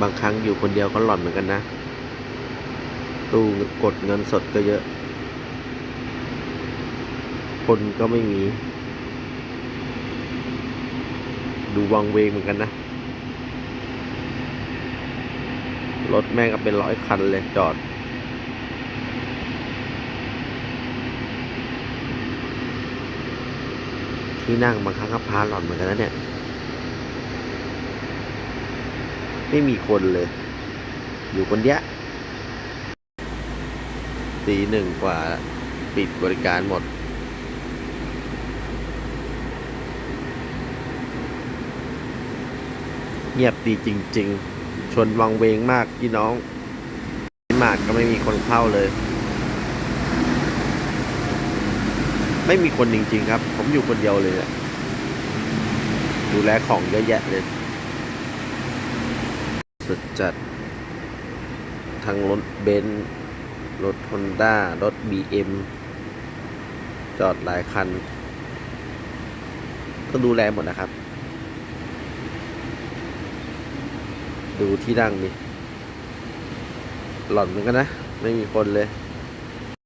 บางครั้งอยู่คนเดียวก็หลอนเหมือนกันนะ ตู้กดเงินสดก็เยอะ คนก็ไม่มี ดูวังเวงเหมือนกันนะ รถแม่งก็เป็นร้อยคันเลยจอดที่นั่งบางครั้งก็พาหลอนเหมือนกันนะเนี่ย ไม่มีคนเลย อยู่คนเดียวตีหนึ่งกว่าปิดบริการหมด เงียบดีจริง ๆ ชนวังเวงมากพี่น้องมาดก็ไม่มีคนเข้าเลย ไม่มีคนจริง ๆ ครับ ผมอยู่คนเดียวเลยนี่ยดูแลของเยอะแยะเลย สุดจัด ทั้งรถเบนซ์รถฮอนด้ารถบีเอ็มจอดหลายคัน ก็ดูแลหมดนะครับ ดูที่นั่งนี่หล่อนเหมือนกันนะ ไม่มีคนเลย